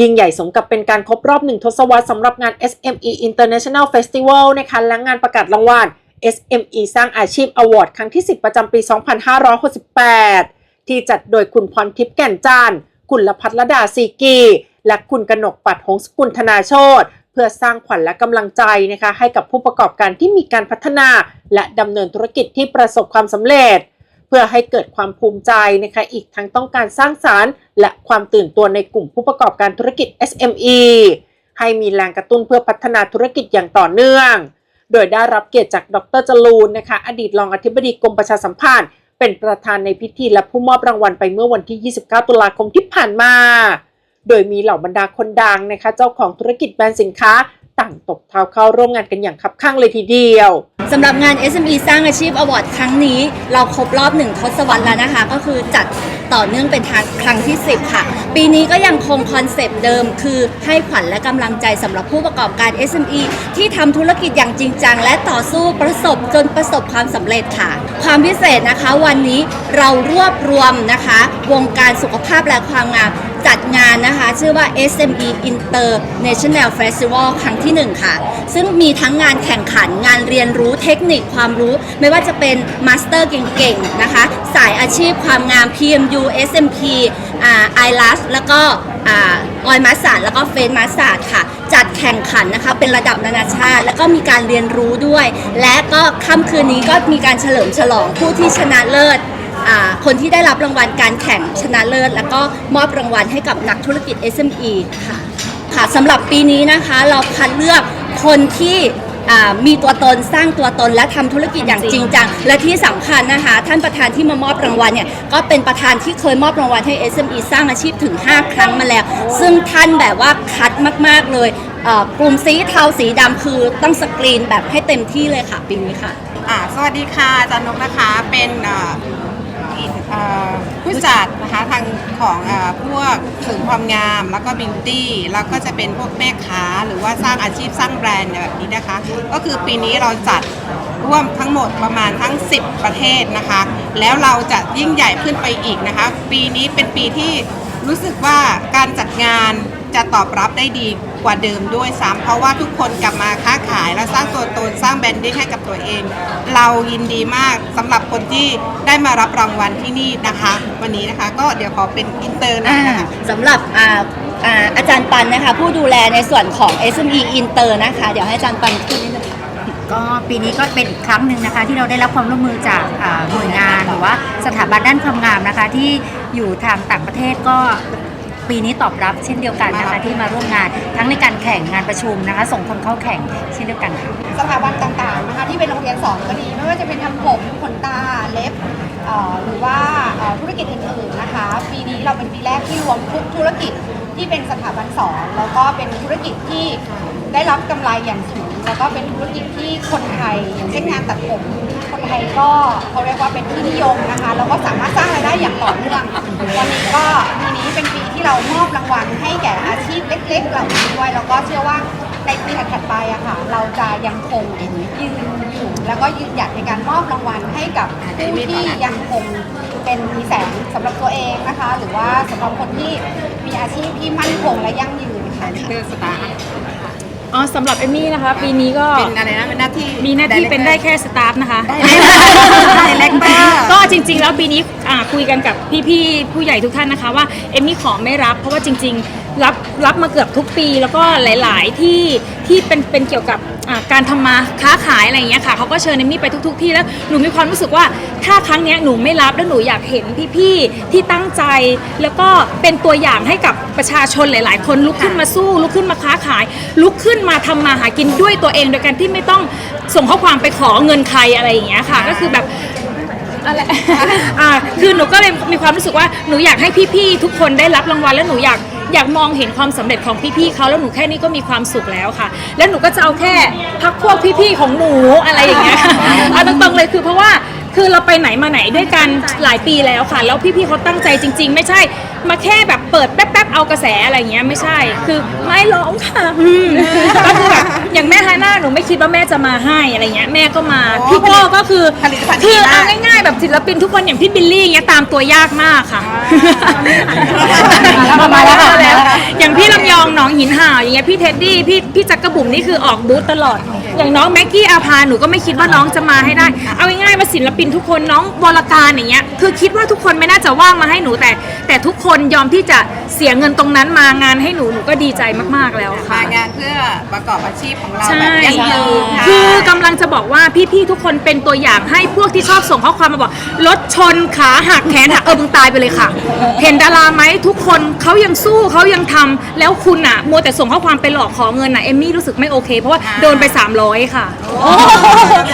ยิ่งใหญ่สมกับเป็นการครบรอบหนึ่งทศวรรษสำหรับงาน SME International Festival นะคะและงานประกาศรางวัล SME สร้างอาชีพ Award ครั้งที่ 10 ประจำปี 2568 ที่จัดโดยคุณพรทิพย์แก่นจานทร์คุณละพัฒรดาซีกี และคุณกนกปัดหงสกุลธนาโชตเพื่อสร้างขวัญและกำลังใจนะคะให้กับผู้ประกอบการที่มีการพัฒนา และดำเนินธุรกิจที่ประสบความสำเร็จ เพื่อให้เกิดความภูมิใจนะคะ อีกทั้งต้องการสร้างสารรค์ และความตื่นตัวในกลุ่มผู้ประกอบการธุรกิจ SME ให้มีแรงกระตุ้นเพื่อพัฒนาธุรกิจอย่างต่อเนื่อง โดยได้รับเกียรติจากดรจรูนนะคะ อดีตรองอธิบดีกรมประชาสัมพันธ์ เป็นประธานในพิธีและผู้มอบรางวัลไปเมื่อวันที่ 29 ตุลาคมที่ผ่านมา โดยมีเหล่าบรรดาคนดังนะคะ เจ้าของธุรกิจแบรนด์สินค้า ต่างตบเท้าเข้าร่วมงานกันอย่างคับข้างเลยทีเดียวสำหรับงาน SME สร้างอาชีพอวอร์ดครั้งนี้ เราครบรอบหนึ่งทศวรรษแล้วนะคะ ก็คือจัดต่อเนื่องเป็นทางครั้งที่ 10 ค่ะ ปีนี้ก็ยังคงคอนเซปต์เดิม คือให้ขวัญและกำลังใจสำหรับผู้ประกอบการ SME ที่ทำธุรกิจอย่างจริงจัง และต่อสู้ประสบจนประสบความสำเร็จค่ะ ความพิเศษนะคะ วันนี้เรารวบรวมนะคะ วงการสุขภาพและความงาม จัดงานนะคะ ชื่อว่า SME International Festival ครั้งที่ 1 ค่ะ ซึ่งมีทั้งงานแข่งขันงานเรียนรู้เทคนิคความรู้ ไม่ว่าจะเป็นมาสเตอร์เก่งๆ นะคะ สายอาชีพความงาม PMU SMP อ่า ILAS แล้วก็อ่าออยมาสาดแล้วก็เฟนมาสาดค่ะ จัดแข่งขันนะคะ เป็นระดับนานาชาติ แล้วก็มีการเรียนรู้ด้วย และก็ค่ำคืนนี้ก็มีการเฉลิมฉลองผู้ที่ชนะเลิศ อ่าคนที่ได้รับรางวัลการแข่งชนะเลิศ แล้วก็มอบรางวัลให้กับนักธุรกิจ SME ค่ะค่ะสำหรับปีนี้นะคะเราคัดเลือกคนที่อ่ามีตัวตนสร้างตัวตนและทำธุรกิจอย่างจริงจัง และที่สำคัญนะคะ ท่านประธานที่มามอบรางวัลเนี่ยก็เป็นประธานที่เคยมอบรางวัลให้ SME สร้างอาชีพถึง 5 ครั้งมาแล้ว ซึ่งท่านแบบว่าคัดมาก ๆ เลยเอ่อกลุ่มสีเทาสีดำคือต้องสกรีนแบบให้เต็มที่เลยค่ะปีนี้ค่ะ อ่าสวัสดีค่ะอาจารย์นกนะคะ เป็นเอ่อ ผู้จัดนะคะทางของอพวกเสริมความงามแล้วก็บิวตี้แล้วก็จะเป็นพวกแม่ค้าหรือว่าสร้างอาชีพสร้างแบรนด์แบบนี้นะคะ ก็คือปีนี้เราจัดร่วมทั้งหมดประมาณทั้ง 10 ประเทศนะคะ แล้วเราจะยิ่งใหญ่ขึ้นไปอีกนะคะ ปีนี้เป็นปีที่รู้สึกว่าการจัดงานจะตอบรับได้ดี กว่าเดิมด้วยซ้ำเพราะว่าทุกคนกลับมาค้าขายและสร้างตัวตนสร้างแบรนดิ้งให้กับตัวเอง เรายินดีมากสำหรับคนที่ได้มารับรางวัลที่นี่นะคะ วันนี้นะคะก็เดี๋ยวขอเป็นอินเตอร์หนะอ่าคะ สำหรับอ่าอ่าอาจารย์ปันนะคะ ผู้ดูแลในส่วนของ SME Inter นะคะ เดี๋ยวให้อาจารย์ปันพูดนิดนึงค่ะ ก็ปีนี้ก็เป็นอีกครั้งหนึ่งนะคะ ที่เราได้รับความร่วมมือจากอ่าหน่วยงานหรือว่าสถาบันด้านความงามนะคะ ที่อยู่ทางต่างประเทศก็ ปีนี้ตอบรับเช่นเดียวกันนะคะที่มาร่วมงานทั้งในการแข่งงานประชุมนะคะ ส่งคนเข้าแข่งเช่นเดียวกันค่ะสถาบันต่างๆนะคะที่เป็นโรงเรียนสอนก็ดี ไม่ว่าจะเป็นทำผมขนตาเล็บเอ่อหรือว่าเอ่อธุรกิจอื่นๆนะคะ ปีนี้เราเป็นปีแรกที่รวมทุกธุรกิจที่เป็นสถาบันสอนแล้วก็เป็นธุรกิจที่ได้รับกำไรอย่างสูง แล้วก็เป็นธุรกิจที่คนไทยอย่างเช่นงานตัดผม คนไทยก็เขาเรียกว่าเป็นที่นิยมนะคะแล้วก็สามารถสร้างรายได้อย่างต่อเนื่อง วันนี้ก็ปีนี้เป็นปีที่เรามอบรางวัลให้แก่อาชีพเล็กๆเหล่านี้ด้วยแล้วก็เชื่อว่าในปีถัดๆไปอะค่ะ เราจะยังคงยืนอยู่แล้วก็ยืนหยัดในการมอบรางวัลให้กับผู้ที่ยังคงเป็นมีแสงสำหรับตัวเองนะคะ หรือว่าสำหรับคนที่มีอาชีพที่มั่นคงและยั่งยืนค่ะเดอร์สตาร์อ๋อสำหรับเอมมี่นะคะ ปีนี้ก็เป็นอะไรนะเป็นหน้าที่มีหน้าที่เป็นได้แค่สตาฟนะคะ ได้ ริง ๆ แล้วปีนี้อ่าคุยกันกับพี่ๆผู้ใหญ่ทุกท่านนะคะว่าเอมมี่ขอไม่รับ เพราะว่าจริง ๆ รับรับมาเกือบทุกปี แล้วก็หลาย ๆ ที่ที่เป็นเป็นเกี่ยวกับอ่าการทำมาค้าขายอะไรอย่างเงี้ยค่ะเขาก็เชิญเอมมี่ไปทุก ๆ ที่แล้วหนูมีความรู้สึกว่าถ้าครั้งเนี้ยหนูไม่รับแล้วหนูอยากเห็นพี่ๆที่ตั้งใจ แล้วก็เป็นตัวอย่างให้กับประชาชนหลาย ๆ คนลุกขึ้นมาสู้ลุกขึ้นมาค้าขาย ลุกขึ้นมาทำมาหากินด้วยตัวเองโดยการที่ไม่ต้องส่งข้อความไปขอเงินใครอะไรอย่างเงี้ยค่ะ ก็คือแบบ อะไรอ่าคือหนูก็เลยมีความรู้สึกว่าหนูอยากให้พี่ๆทุกคนได้รับรางวัลแล้วหนูอยากอยากมองเห็นความสำเร็จของพี่ๆเขาแล้วหนูแค่นี้ก็มีความสุขแล้วค่ะ แล้วหนูก็จะเอาแค่พักพวกพี่ๆของหนูอะไรอย่างเงี้ยเอาตรงๆเลยคือเพราะว่า คือเราไปไหนมาไหนด้วยกันหลายปีแล้วค่ะ แล้วพี่ๆเขาตั้งใจจริง ๆ ไม่ใช่ มาแค่แบบเปิดแป๊บๆเอากระแสอะไรอย่างเงี้ยไม่ใช่ คือไม่ร้องค่ะอืมก็คือแบบอย่างแม่ฮาน่าหนูไม่คิดว่าแม่จะมาให้อะไรเงี้ยแม่ก็มาพี่โก้ก็คือผลิตภัณฑ์ดีคือมาก เอาง่ายๆแบบศิลปินทุกคนอย่างพี่บิลลี่อย่างเงี้ยตามตัวยากมากค่ะ มาแล้วค่ะอย่างพี่ลำ หินห่าวอย่างเงี้ยพี่เท็ดดี้พี่พี่จักรบุ๋มนี่คือออกบูธตลอด อย่างน้องแม็กกี้อาภาหนูก็ไม่คิดว่าน้องจะมาให้ได้ เอาง่ายๆว่าศิลปินทุกคนน้องวรการอย่างเงี้ยคือคิดว่าทุกคนไม่น่าจะว่างมาให้หนูแต่ แต่ทุกคนยอมที่จะเสียเงินตรงนั้นมางานให้หนูหนูก็ดีใจมากๆแล้วค่ะ มางานเพื่อประกอบอาชีพของเราใช่แบบยั่งยืนค่ะคือกำลังจะบอกว่าพี่ๆทุกคนเป็นตัวอย่างให้พวกที่ชอบส่งข้อความมาบอกรถชนขาหักแขนหักเออมึงตายไปเลยค่ะ เห็นดาราไหมทุกคนเขายังสู้เขายังทำแล้วคุณอะมัวแต่ส่งข้อความไปหลอกขอเงินอะเอมมี่รู้สึกไม่โอเค เพราะว่าโดนไป 300 ค่ะ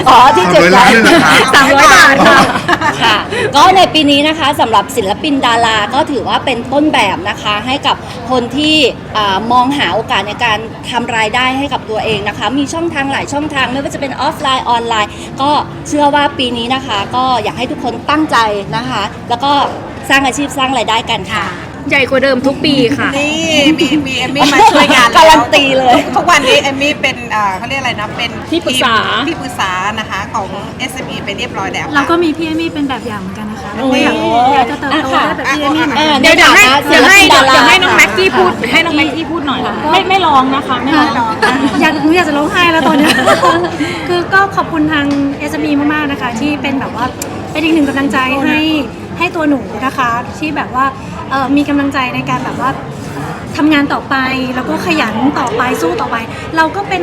อ๋อที่เจ็ด300ล้าล้านนเลยเหรอคะสามร้อยบาทค่ะ ค่ะก็ในปีนี้นะคะสำหรับศิลปินดาราก็ถือว่าเป็นต้นแบบนะคะ ให้กับคนที่อามองหาโอกาสในการทำรายได้ให้กับตัวเองนะคะ มีช่องทางหลายช่องทางไม่ว่าจะเป็นออฟไลน์ออนไลน์ ก็เชื่อว่าปีนี้นะคะ ก็อยากให้ทุกคนตั้งใจนะคะ แล้วก็สร้างอาชีพสร้างรายได้กันค่ะ ใหญ่กว่าเดิมทุกปีค่ะ นี่มีมีเอมมี่มาช่วยงานแล้วการันตีเลยทุกวันนี้เอมมี่เป็นอ่าเขาเรียกอะไรนะเป็นที่ปรึกษา ทีมที่ปรึกษานะคะของ SME ไปเรียบร้อยแล้วค่ะ เราก็มีพี่เอมี่เป็นแบบอย่างเหมือนกันนะคะเราก็อยากอยากจะเติบโตได้แบบพี่เอมี่เหมือนกัน เดี๋ยวเดี๋ยวให้เดี๋ยวให้ศิลปินดาราเดี๋ยวให้น้องแม็กกี้พูดให้น้องแม็กกี้พูดหน่อยไม่ไม่ร้องนะคะไม่ร้อง อยากหนูอยากจะร้องไห้แล้วตอนเนี้ย คือก็ขอบคุณทาง s อ b มากๆนะคะ ที่เป็นแบบว่าเป็นอีกหนึ่งกำลังใจให้ให้ตัวหนูนะคะ ที่แบบว่า เอ่อมีกำลังใจในการแบบว่าทำงานต่อไปแล้วก็ขยันต่อไปสู้ต่อไป เราก็เป็น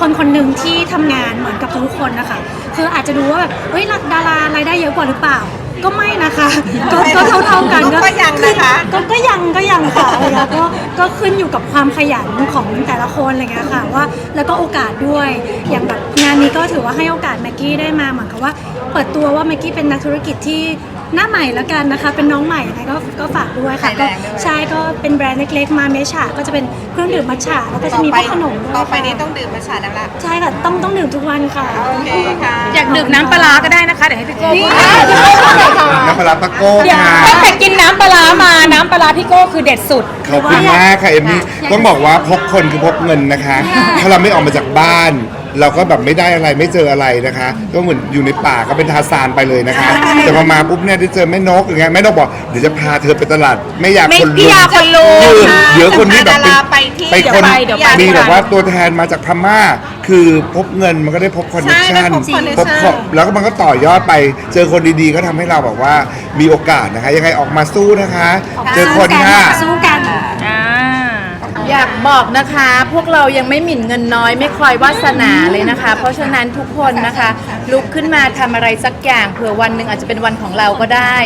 คนคนหนึ่งที่ทำงานเหมือนกับทุกคนนะคะคืออาจจะดูว่าแบบเฮ้ยดารารายได้เยอะกว่าหรือเปล่า ก็ไม่นะคะก็ก็เท่าเท่าๆกันก็ยังนะคะ ก็ก็ยังก็ยังค่ะอะไรเงี้ยก็ก็ขึ้นอยู่กับความขยันของแต่ละคนอะไรเงี้ยค่ะว่าแล้วก็โอกาสด้วยอย่างแบบงานนี้ก็ถือว่าให้โอกาสแม็กกี้ได้มาเหมือนกับว่า เปิดตัวว่าแม็กกี้เป็นนักธุรกิจที่ หน้าใหม่แล้วกันนะคะ เป็นน้องใหม่ยังไงก็ก็ฝากด้วยค่ะไฟแรก็งด้วย ใช่ก็เป็นแบรนด์เล็กๆมาเมชาก็จะเป็นเครื่องดื่มมัทฉะแล้วก็จะมีพวกขนมด้วยต่อไปค่ะนี้ต้องดื่มมาชาแล้วล่ะ ใช่ค่ะต้องต้องดื่มทุกวันค่ะ โอเคค่ะ อยากดื่มน้ำปลาร้าก็ได้นะคะ เดี๋ยวให้พี่โก้พูดน้ำปลาร้าตะโก้เดี๋ยวค่ะ ตั้งแต่กินน้ำปลาร้ามาน้ำปลาร้าพี่โก้คือเด็ดสุด ขอบคุณมากค่ะเอมมี่ต้องบอกว่าพกคนคือพกเงินนะคะ ถ้าเราไม่ออกมาจากบ้าน เราก็แบบไม่ได้อะไรไม่เจออะไรนะคะ ก็เหมือนอยู่ในป่าก็เป็นทาซานไปเลยนะคะ แต่พอมาปุ๊บเนี่ยได้เจอแม่นกอย่างเงี้ยแม่นกบอกเดี๋ยวจะพาเธอไปตลาดไม่อยากไม่คนพี่ลุยาคนลุงคือเดี๋ยวคนที่แบบดาราไปที่ไปคนเดี๋ยวไปเดี๋ยวไปมีแบบว่าตัวแทนมาจากพม่า คือพบเงินมันก็ได้พบคอนเนคใช่ได้ชั่นพบ connection พบของแล้วก็มันก็ต่อยอดไป เจอคนดีๆ ก็ทำให้เราแบบว่ามีโอกาสนะคะ ยังไงออกมาสู้นะคะ เจอคนค่ะ สู้กันอ่า อยากบอกนะคะ พวกเรายังไม่หมิ่นเงินน้อย ไม่คอยวาสนาเลยนะคะ เพราะฉะนั้นทุกคนนะคะ ลุกขึ้นมาทำอะไรสักอย่างเผื่อวันหนึ่งอาจจะเป็นวันของเราก็ได้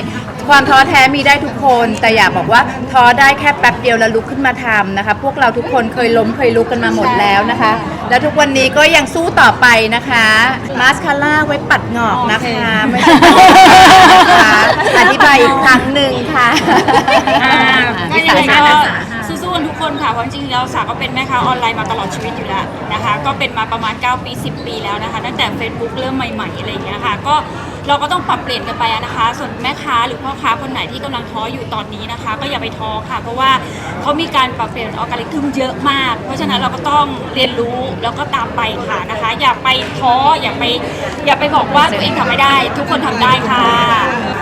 ความท้อแท้มีได้ทุกคน แต่อย่าบอกว่าท้อได้แค่แป๊บเดียวแล้วลุกขึ้นมาทำนะคะ พวกเราทุกคนเคยล้มเคยลุกกันมาหมดแล้วนะคะ แล้วทุกวันนี้ก็ยังสู้ต่อไปนะคะมาสคาร่าไว้ปัดหงอกนะคะไม่ใช่นะคะอธิบายอีกครั้งหนึ่งค่ะ อ่าวิก็สายังไงสะก็อา สู้กันทุกคนค่ะเพราะจริงๆแล้วสาก็เป็นแม่ค้าออนไลน์มาตลอดชีวิตอยู่แล้วนะคะ ก็เป็นมาประมาณ 9 ปี 10 ปีแล้วนะคะ ตั้งแต่ Facebook เริ่มใหม่ๆอะไรอย่างเงี้ยค่ะก็ เราก็ต้องปรับเปลี่ยนกันไปนะคะ ส่วนแม่ค้าหรือพ่อค้าคนไหนที่กำลังท้ออยู่ตอนนี้นะคะ ก็อย่าไปท้อค่ะ เพราะว่าเขามีการปรับเปลี่ยนออร์แกนิทึมเยอะมาก เพราะฉะนั้นเราก็ต้องเรียนรู้แล้วก็ตามไปค่ะนะคะ อย่าไปท้ออย่าไปอย่าไปบอกว่าตัวเองทำไม่ได้ ทุกคนทำได้ค่ะ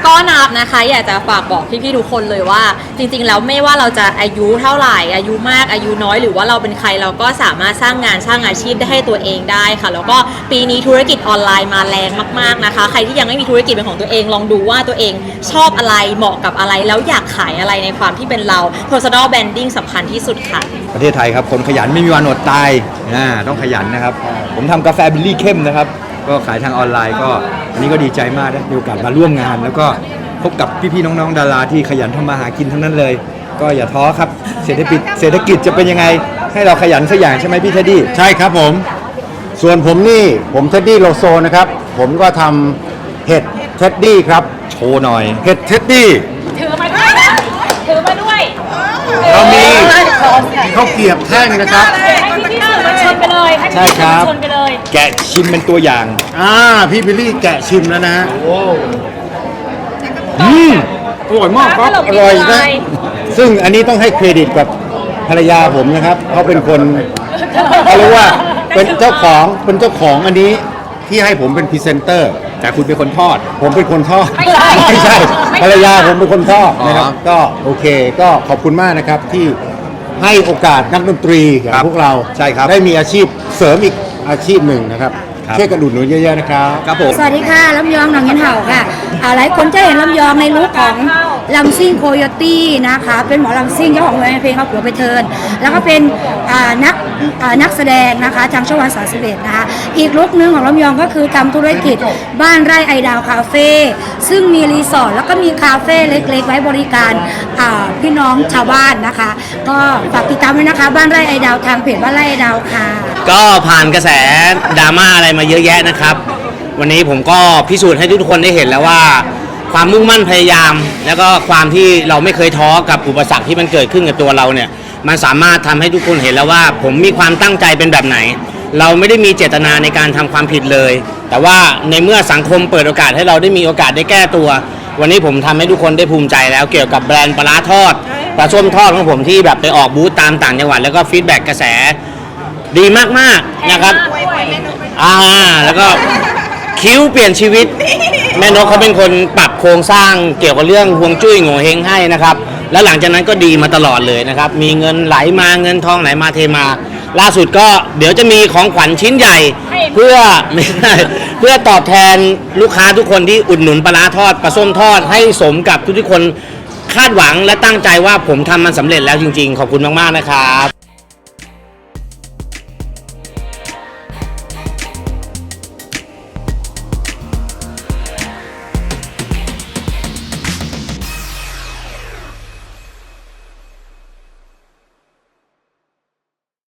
ก็นับนะคะ อยากจะฝากบอกพี่ๆทุกคนเลยว่า จริงๆแล้วไม่ว่าเราจะอายุเท่าไหร่ อายุมากอายุน้อยหรือว่าเราเป็นใครเราก็สามารถสร้างงานสร้างอาชีพได้ให้ตัวเองได้ค่ะ แล้วก็ปีนี้ธุรกิจออนไลน์มาแรงมาก ๆนะคะ ใครที่ยังไม่มีธุรกิจเป็นของตัวเองลองดูว่าตัวเองชอบอะไรเหมาะกับอะไร แล้วอยากขายอะไรในความที่เป็นเรา personal branding สำคัญที่สุดค่ะ ประเทศไทยครับ คนขยันไม่มีวันอดตายอ่าต้องขยันนะครับ ผมทำกาแฟบิลลี่เข้มนะครับ ก็ขายทางออนไลน์ก็อันนี้ก็ดีใจมากได้มีโอกาสมาร่วมงาน แล้วก็พบกับพี่ๆน้องๆดาราที่ขยันทำมาหากินทั้งนั้นเลย ก็อย่าท้อครับเศรษฐกิจเศรษฐกิจจะเป็นยังไง ให้เราขยันสักอย่างใช่ไหมพี่เทดดี้ ใช่ครับผม ส่วนผมนี่ผมเท็ดดี้โลโซนะครับ ผมก็ทำ เห็ดเท็ดดี้ครับ โชว์หน่อย เห็ดเท็ดดี้ ถือมาด้วยนะถือมาด้วยเรามี ข้าวเกรียบแท่งนะครับให้พี่ๆสื่อมวลชนไปเลยให้ใช่พี่ๆครัสื่อมบวลชนไปเลย แกะชิมเป็นตัวอย่าง อ่า พี่บิลลี่แกะชิมแล้วนะฮะอืมอร่อยมากครับ อร่อยนะ ซึ่งอันนี้ต้องให้เครดิตกับภรรยาผมนะครับ เขาเป็นคนเขาเรียกว่าเป็นเจ้าของเป็นเจ้าของอันนี้ที่ให้ผมเป็นพรีเซนเตอร์ แต่คุณเป็นคนทอด ผมเป็นคนทอดไม่ใช่ไม่ใช่ไม่ใช่ภรรยาผมเป็นคนทอดนะครับอ๋อก็โอเค ก็ขอบคุณมากนะครับที่ให้โอกาสนักดนตรีอย่างครับพวกเราใช่ครับได้มีอาชีพเสริมอีกอาชีพหนึ่งนะครับครับ ช่วยกันอุดหนุนเยอะๆนะครับ ครับผม สวัสดีค่ะลำยองหนองยันเห่าค่ะอ่าหลายคนจะเห็นลำยองในลุคของ ลำซิ่งโคโยตี้นะคะ เป็นหมอลำซิ่งเจ้าของเพลงเอาผัวไปเทิน แล้วก็เป็นนักนักแสดงนะคะทางช่องวันสามสิบเอ็ดนะคะ อีกลุคหนึ่งของลำยองก็คือทำธุรกิจบ้านไร่ไอดาวคาเฟ่ซึ่งมีรีสอร์ทแล้วก็มีคาเฟ่เล็กๆ ไว้บริการพี่น้องชาวบ้านนะคะ ก็ฝากติดตามด้วยนะคะ บ้านไร่ไอดาวทางเพจบ้านไร่ไอดาวค่ะ ก็ผ่านกระแสดราม่าอะไรมาเยอะแยะนะครับ วันนี้ผมก็พิสูจน์ให้ทุกคนได้เห็นแล้วว่า ความมุ่งมั่นพยายาม แล้วก็ความที่เราไม่เคยท้อกับอุปสรรคที่มันเกิดขึ้นกับตัวเราเนี่ยมันสามารถทำให้ทุกคนเห็นแล้วว่า ผมมีความตั้งใจเป็นแบบไหน เราไม่ได้มีเจตนาในการทำความผิดเลย แต่ว่าในเมื่อสังคมเปิดโอกาสให้เราได้มีโอกาสได้แก้ตัว วันนี้ผมทำให้ทุกคนได้ภูมิใจแล้วเกี่ยวกับแบรนด์ปลาร้าทอดปลาส้มทอดของผมที่แบบไปออกบูธตามต่างจังหวัดแล้วก็ฟีดแบ็กกระแสดีมากๆนะครับอ่าแล้วก็คิ้วเปลี่ยนชีวิต แม่นกเขาเป็นคนปรับโครงสร้างเกี่ยวกับเรื่องฮวงจุ้ยโง่เฮงให้นะครับ แล้วหลังจากนั้นก็ดีมาตลอดเลยนะครับ มีเงินไหลมาเงินทองไหลมาเทมา ล่าสุดก็เดี๋ยวจะมีของขวัญชิ้นใหญ่ เพื่อไม่ใช่เพื่อตอบแทนลูกค้าทุกคนที่อุดหนุนปลาร้าทอดปลาส้มทอดให้สมกับทุกๆคนคาดหวังและตั้งใจว่าผมทำมันสำเร็จแล้วจริง ๆ ขอบคุณมากๆนะครับ